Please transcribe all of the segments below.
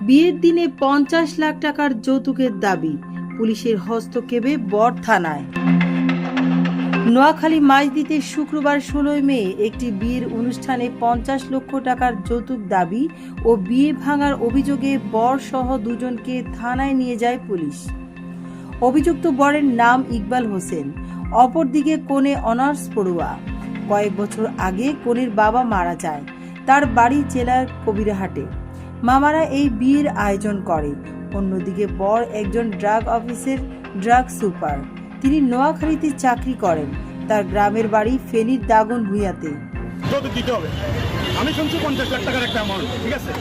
বিয়ের দিনে পঞ্চাশ লাখ টাকার যৌতুকের দাবি। পুলিশের হস্তক্ষেপে বর থানায়। নোয়াখালী মাঝদিতে শুক্রবার ষোলোই মে একটি বিয়ের অনুষ্ঠানে পঞ্চাশ লক্ষ টাকার যৌতুক দাবি ও বিয়ে ভাঙার অভিযোগে বর সহ দুজনকে থানায় নিয়ে যায় পুলিশ। অভিযুক্ত বরের নাম ইকবাল হোসেন, অপরদিকে কোণে অনার্স পড়ুয়া। কয়েক বছর আগে কোণের বাবা মারা যায়। তার বাড়ি জেলার কবিরহাটে। মামারা এই বিয়ের আয়োজন করে। অন্যদিকে বর একজন ড্রাগ অফিসের ড্রাগ সুপার। তিনি নোয়াখালীতে চাকরি করেন। তার গ্রামের বাড়ি ফেনীর দাগন ভুঁইয়াতে। হবে। আমি শুনছি পঞ্চাশ লাখ টাকার একটা অ্যামাউন্ট ঠিক আছে?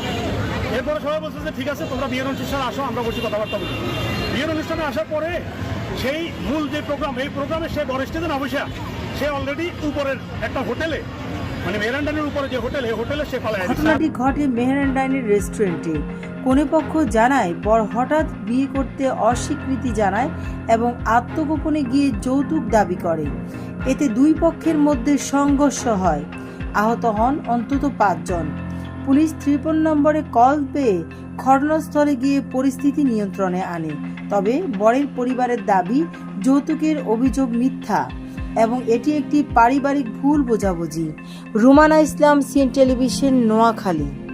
এরপরে সবাই বলছে যে, ঠিক আছে, তোমরা বিয়ের অনুষ্ঠানে আসো, আমরা বসে কথাবার্তা বলি। বিয়ের অনুষ্ঠানে আসার পরে সেই মূল যে প্রোগ্রাম এই প্রোগ্রামে সে বড় স্টেজে না বসে সে অলরেডি উপরের একটা হোটেলে মানে ঘটনাটি ঘটে মেহরানডাইনের রেস্টুরেন্টে। কনেপক্ষ জানায়, বর হঠাৎ বিয়ে করতে অস্বীকৃতি জানায় এবং আত্মগোপনে গিয়ে যৌতুক দাবি করে। এতে দুই পক্ষের মধ্যে সংঘর্ষ হয়। আহত হন অন্তত পাঁচজন। পুলিশ ত্রিপন নম্বরে কল পেয়ে ঘটনাস্থলে গিয়ে পরিস্থিতি নিয়ন্ত্রণে আনে। তবে বরের পরিবারের দাবি, যৌতুকের অভিযোগ মিথ্যা। এবং এটি একটি পারিবারিক ভুল বোঝাবুঝি। রুমানা ইসলাম সিন টেলিভিশন নোয়াখালী।